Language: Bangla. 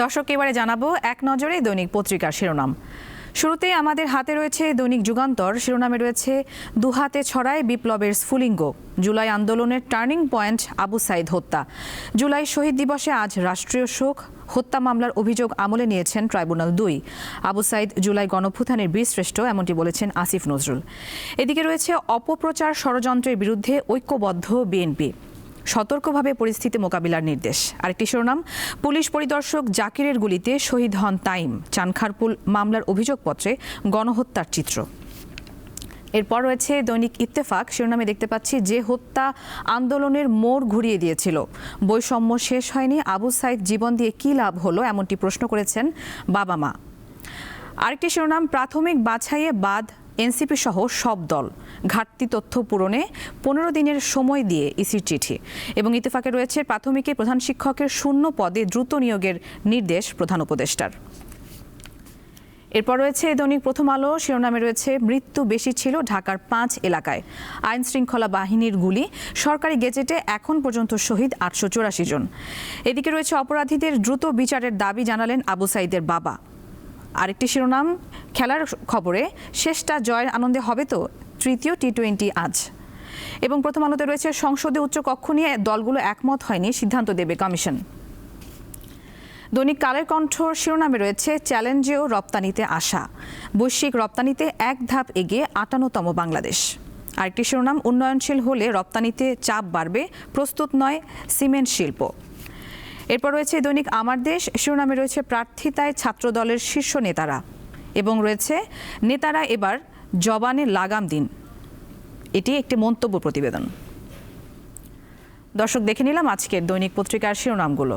দর্শক, এবারে জানাব এক নজরে দৈনিক পত্রিকার শিরোনাম। শুরুতে আমাদের হাতে রয়েছে দৈনিক যুগান্তর। শিরোনামে রয়েছে দুহাতে ছড়ায় বিপ্লবের স্ফুলিঙ্গ, জুলাই আন্দোলনের টার্নিং পয়েন্ট আবু সাইদ হত্যা। জুলাই শহীদ দিবসে আজ রাষ্ট্রীয় শোক, হত্যা মামলার অভিযোগ আমলে নিয়েছেন ট্রাইব্যুনাল দুই। আবু সাইদ জুলাই গণভুথানের বীরশ্রেষ্ঠ, এমনটি বলেছেন আসিফ নজরুল। এদিকে রয়েছে অপপ্রচার ষড়যন্ত্রের বিরুদ্ধে ঐক্যবদ্ধ বিএনপি। সতর্কভাবে পরিস্থিতি মোকাবিলার নির্দেশ। আরেকটি শিরোনাম, পুলিশ পরিদর্শক জাকিরের গুলিতে শহীদ হন তাইম। চানখারপুল মামলার অভিযোগপত্রে গণহত্যার চিত্র। এরপর রয়েছে দৈনিক ইত্তেফাক। শিরোনামে দেখতে পাচ্ছি, যে হত্যা আন্দোলনের মোড় ঘুরিয়ে দিয়েছিল। বৈষম্য শেষ হয়নি। আবু সাইদ জীবন দিয়ে কী লাভ হলো এমনটি প্রশ্ন করেছেন বাবা মা। আরেকটি শিরোনাম, প্রাথমিক বাছাইয়ে বাদ এনসিপি সহ সব দল ঘাটতি তথ্য পূরণে পনেরো দিনের সময় দিয়ে ইসির চিঠি। এবং ইত্তেফাকে রয়েছে প্রাথমিকে প্রধান শিক্ষকের শূন্য পদে দ্রুত নিয়োগের নির্দেশ প্রধান উপদেষ্টার। এরপর রয়েছে দৈনিক প্রথম আলো, শিরোনামে রয়েছে, মৃত্যু বেশি ছিল ঢাকার পাঁচ এলাকায়। আইন শৃঙ্খলা বাহিনীর গুলি, সরকারি গেজেটে এখন পর্যন্ত শহীদ আটশো চুরাশি জন। এদিকে রয়েছে অপরাধীদের দ্রুত বিচারের দাবি জানালেন আবু সাইদের বাবা। আরেকটি শিরোনাম খেলার খবরে শেষটা জয়ের আনন্দে হবে তো? তৃতীয় টি টোয়েন্টি আজ। এবং প্রথম আলোতে রয়েছে সংসদে উচ্চ কক্ষ নিয়ে দলগুলো একমত হয়নি, সিদ্ধান্ত দেবে কমিশন। দৈনিক কালের কণ্ঠ শিরোনামে রয়েছে, চ্যালেঞ্জেও রপ্তানিতে আসা বৈশ্বিক রপ্তানিতে এক ধাপ এগিয়ে আটান্নতম বাংলাদেশ। আরেকটি শিরোনাম, উন্নয়নশীল হলে রপ্তানিতে চাপ বাড়বে, প্রস্তুত নয় সিমেন্ট শিল্প। এরপর রয়েছে দৈনিক আমার দেশ, শিরোনামে রয়েছে প্রার্থিতায় ছাত্রদলের শীর্ষ নেতারা। এবং রয়েছে নেতারা এবার জবানে লাগাম দিন। এটি একটি মন্তব্য প্রতিবেদন। দর্শক দেখে নিলাম আজকের দৈনিক পত্রিকার শিরোনামগুলো।